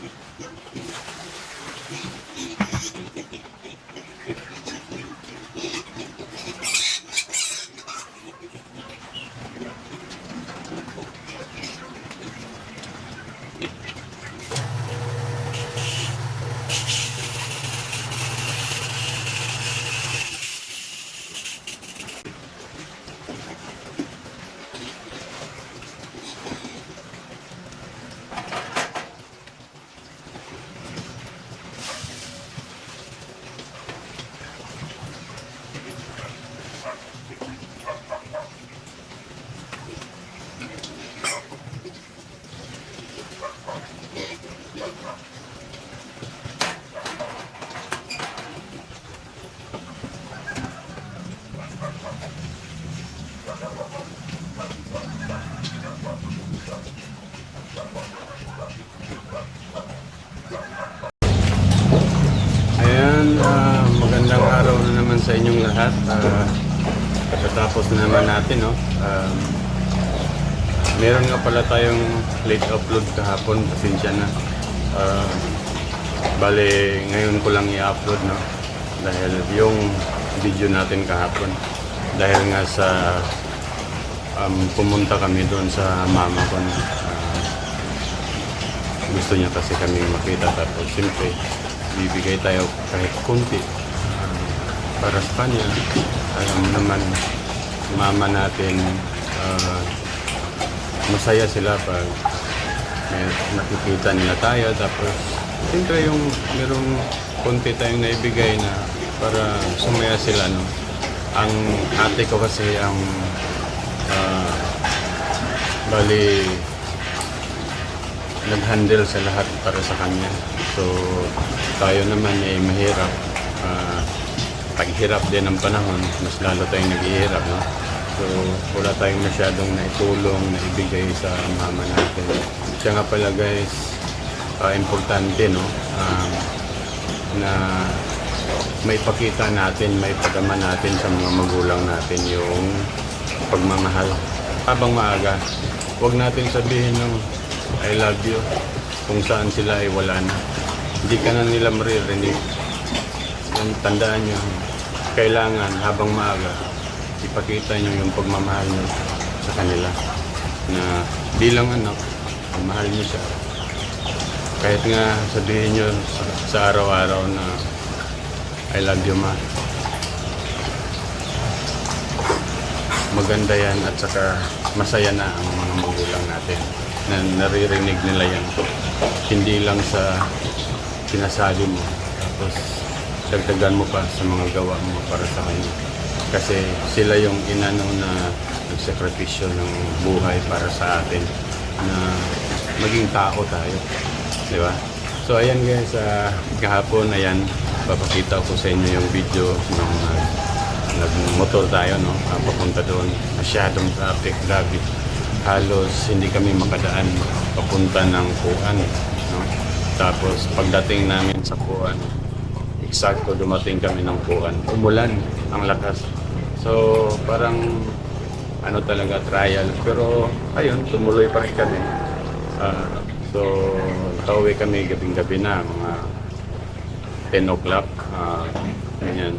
Yeah. Lahat. Uh, pagkatapos na naman natin, no? Um, meron nga pala tayong late upload kahapon. Pasensya na. Uh, bale, ngayon ko lang i-upload, no? Dahil yung video natin kahapon. Dahil nga sa um, pumunta kami doon sa mama ko. no? Ah, gusto niya kasi kami makita tapos siyempre bibigay tayo kahit kunti para sa kanya alam naman mama natin ah, masaya sila pag may nakikita nila tayo. Tapos siyempre yung merong kunti tayong naibigay na para sumaya sila no? Ang ate ko kasi ang ah, bali nag-handle sa lahat para sa kanya. So, tayo naman ay mahirap. Ah, paghirap din ng panahon, mas lalo tayong naghihirap, no? So, wala tayong masyadong naitulong, naibigay sa mama natin. Siya nga pala guys, ah, importante, no? Ah, na may pakita natin, may pagama natin sa mga magulang natin yung pagmamahal. Habang maaga, huwag natin sabihin ng I love you kung saan sila ay wala na. Hindi ka na nila maririnig. Yan, tandaan nyo, kailangan habang maaga, ipakita nyo yung pagmamahal nyo sa kanila. Na bilang anak, mahal nyo siya. Kahit nga sabihin nyo sa araw-araw na I love you ma. Maganda yan at saka masaya na ang mga magulang natin na naririnig nila yan. Hindi lang sa sinasabi mo. Tapos dagdagan mo pa sa mga gawa mo para sa kanya. Kasi sila yung inano na nagsakripisyo ng buhay para sa atin na maging tao tayo. Di ba? So ayan guys, ah, kahapon ayan, papakita ko sa inyo yung video ng ah, nagmotor tayo no, ah, papunta doon. Masyadong traffic, grabe. Halos hindi kami makadaan papunta ng Kuan. Tapos pagdating namin sa Kuan, eksakto dumating kami ng Kuan. Umulan ang lakas. So parang ano talaga trial. Pero ayun, tumuloy pa rin kami. Ah, so nakauwi kami gabing-gabi na, mga 10 o'clock. ah, ganyan.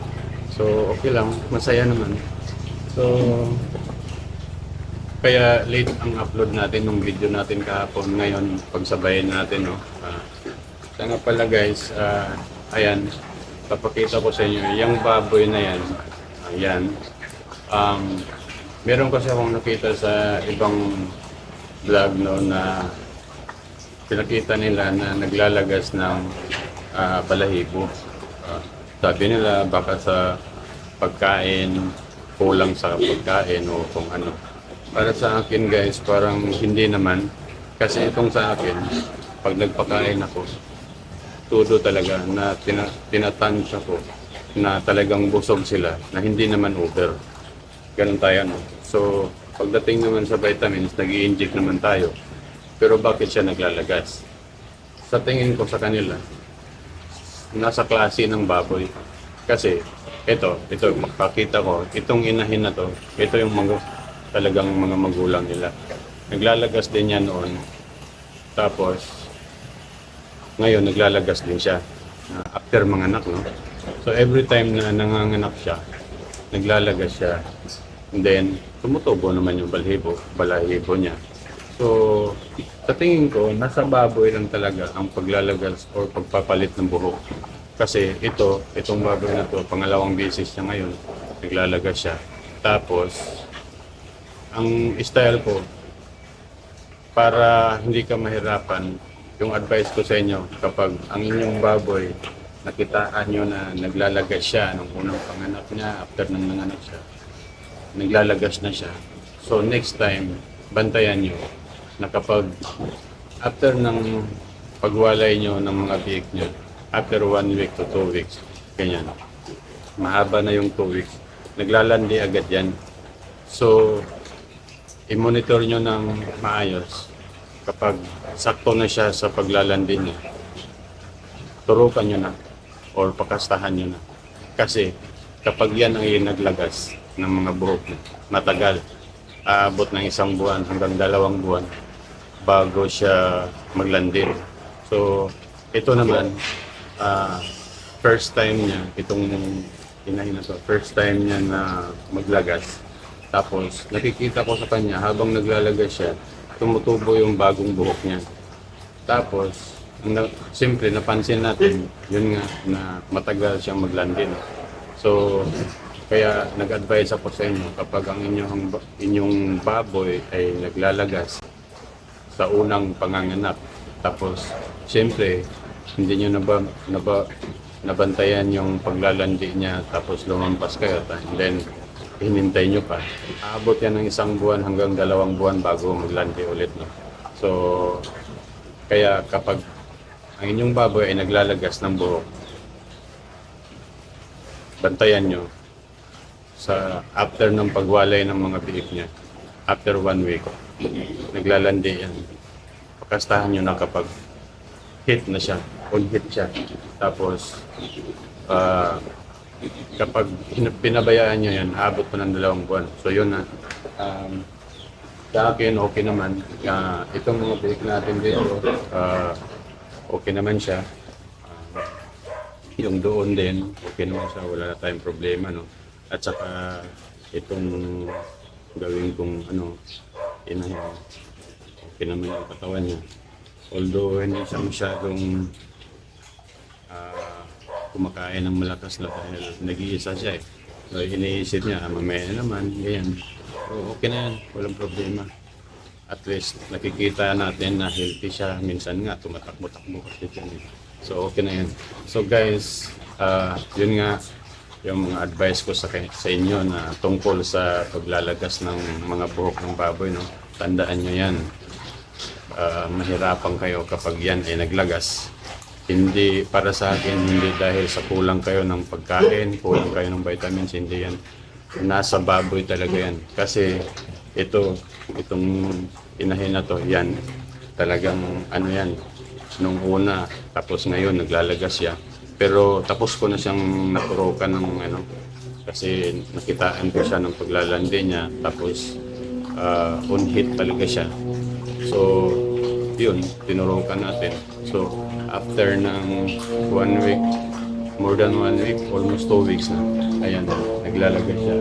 So okay lang, masaya naman. So kaya late ang upload natin ng video natin kahapon. Ngayon, pagsabayin natin, no? Ah, kaya nga pala guys, ah, ayan, papakita ko sa inyo, yung baboy na yan, ayan, um, meron kasi akong nakita sa ibang vlog no na pinakita nila na naglalagas ng ah, balahibo. Ah, sabi nila baka sa pagkain, kulang sa pagkain o kung ano. Para sa akin guys, parang hindi naman. Kasi itong sa akin, pag nagpakain ako, tudo talaga na tina, tinatansya ko na talagang busog sila, na hindi naman over. Ganun tayo, no? So, pagdating naman sa vitamins, nag inject naman tayo. Pero bakit siya naglalagas? Sa tingin ko sa kanila, nasa klase ng baboy. Kasi, ito, ito, makakita ko, itong inahin na to, ito yung mga, talagang mga magulang nila. Naglalagas din yan noon. Tapos, ngayon naglalagas din siya uh, after manganak, no? So every time na nanganganak siya, naglalagas siya. And then, tumutubo naman yung balhibo, balahibo niya. So, sa tingin ko, nasa baboy lang talaga ang paglalagas or pagpapalit ng buhok. Kasi ito, itong baboy na to, pangalawang beses niya ngayon, naglalagas siya. Tapos, ang style ko, para hindi ka mahirapan, yung advice ko sa inyo, kapag ang inyong baboy, nakitaan nyo na naglalagas siya nung unang panganak niya, after nang nanganak siya, naglalagas na siya. So next time, bantayan nyo na kapag after ng pagwalay nyo ng mga biik nyo, after one week to two weeks, ganyan, mahaba na yung two weeks, naglalandi agad yan. So, i-monitor nyo ng maayos kapag sakto na siya sa paglalandi niya. Turukan nyo na or pakastahan nyo na. Kasi kapag yan ay naglagas ng mga buhok matagal, aabot ng isang buwan hanggang dalawang buwan bago siya maglandin. So, ito naman, ah, first time niya, itong inahin na to, first time niya na maglagas. Tapos, nakikita ko sa kanya, habang naglalagas siya, tumutubo yung bagong buhok niya. Tapos, na, siyempre napansin natin, yun nga, na matagal siyang maglandin. So, kaya nag-advise ako sa inyo, kapag ang inyong, inyong baboy ay naglalagas sa unang panganganak, tapos, siyempre, hindi nyo naba, naba, nabantayan yung paglalandi niya, tapos lumampas kayo, and then, hinintay nyo pa. Aabot yan ng isang buwan hanggang dalawang buwan bago maglandi ulit. No? So, kaya kapag ang inyong baboy ay naglalagas ng buhok, bantayan nyo sa after ng pagwalay ng mga biik niya, after one week, naglalandi yan. Pakastahan nyo na kapag hit na siya, on hit siya. Tapos, ah, kapag pinabayaan nyo yan, abot pa ng dalawang buwan. So yun na. Um, sa akin, okay naman. Ah, itong mga biik natin dito, ah, okay naman siya. Ah, yung doon din, okay naman siya, wala na tayong problema, no? At saka, itong gawin kong, ano, inahin, okay naman yung katawan niya. Although, hindi siya masyadong ah, kumakain ng malakas na dahil nag-iisa siya eh. So, iniisip niya, mamaya na naman, ganyan. So, okay na yan, walang problema. At least, nakikita natin na healthy siya. Minsan nga, tumatakbo-takbo kasi siya. eh. So, okay na yan. So, guys, ah, yun nga, yung mga advice ko sa, sa inyo na tungkol sa paglalagas ng mga buhok ng baboy, no? Tandaan nyo yan. Ah, mahirapan kayo kapag yan ay naglagas. Hindi para sa akin, hindi dahil sa kulang kayo ng pagkain, kulang kayo ng vitamins, hindi yan. Nasa baboy talaga yan. Kasi ito, itong inahin na to, yan, talagang ano yan, nung una, tapos ngayon naglalagas siya. Pero tapos ko na siyang naturokan ng ano, kasi nakitaan ko siya ng paglalandi niya, tapos uh, on hit talaga siya. So, yun, tinurukan natin. So, after ng one week, more than one week, almost two weeks na, ayan, naglalaga siya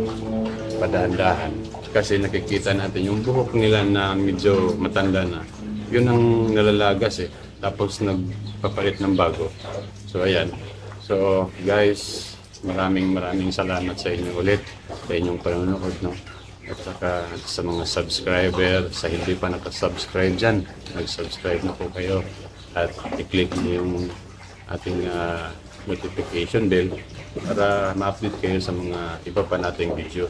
padahan-dahan. Kasi nakikita natin yung buhok nila na medyo matanda na. Yun ang nalalagas eh. Tapos nagpapalit ng bago. So, ayan. So, guys, maraming maraming salamat sa inyo ulit sa inyong panonood, no? At saka sa mga subscriber, sa hindi pa nakasubscribe dyan, mag-subscribe na po kayo at i-click niyo yung ating ah, notification bell para ma-update kayo sa mga iba pa nating video.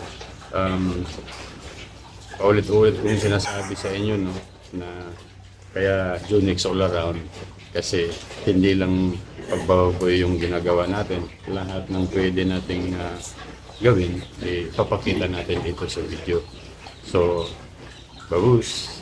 Um, paulit-ulit ko yung sinasabi sa inyo, no, na kaya Junix all around kasi hindi lang pagbababoy yung ginagawa natin. Lahat ng pwede nating ah, gawin, eh, papakita natin dito sa video. So, babus!